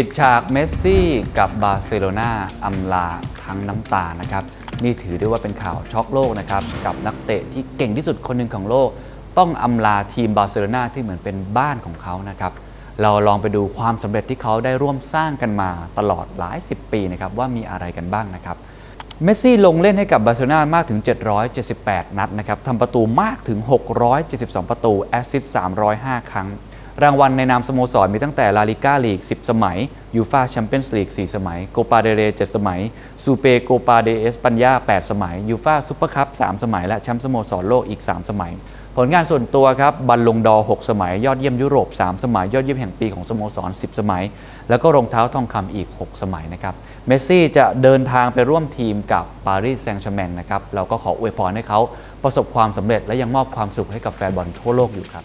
ปิดฉากเมสซี่กับบาร์เซโลนาอำลาทั้งน้ำตานะครับ นี่ถือได้ว่าเป็นข่าวช็อกโลกนะครับ กับนักเตะที่เก่งที่สุดคนหนึ่งของโลก ต้องอำลาทีมบาร์เซโลนาที่เหมือนเป็นบ้านของเขานะครับ เราลองไปดูความสำเร็จที่เขาได้ร่วมสร้างกันมาตลอดหลาย 10 ปีนะครับว่ามีอะไรกันบ้างนะครับเมสซี่ลงเล่นให้กับบาร์เซโลนามากถึง 778 นัดนะครับทำประตูมากถึง 672 ประตู แอสซิสต์305 ครั้ง รางวัลในนามสโมสรมีตั้งแต่ลาลิก้าลีก 10 สมัยยูฟาแชมเปี้ยนส์ลีก 4 สมัย โกปาเดเร 7 สมัย ซูเปโกปาเดเอสปัญญา 8 สมัยยูฟาซูเปอร์คัพ 3 สมัย และแชมป์สโมสรโลกอีก 3 สมัย ผลงานส่วนตัวครับบัลลงดอร์6สมัย ยอดเยี่ยมยุโรป 3 สมัย ยอดเยี่ยมแห่งปีของสโมสร 10 สมัย แล้วก็รองเท้าทองคำอีก 6 สมัยนะครับ เมสซี่จะเดินทางไปร่วมทีมกับปารีสแซงต์แชร์แมงนะครับ เราก็ขออวยพรให้เขาประสบความสำเร็จและยังมอบความสุขให้กับแฟนบอลทั่วโลกอยู่ครับ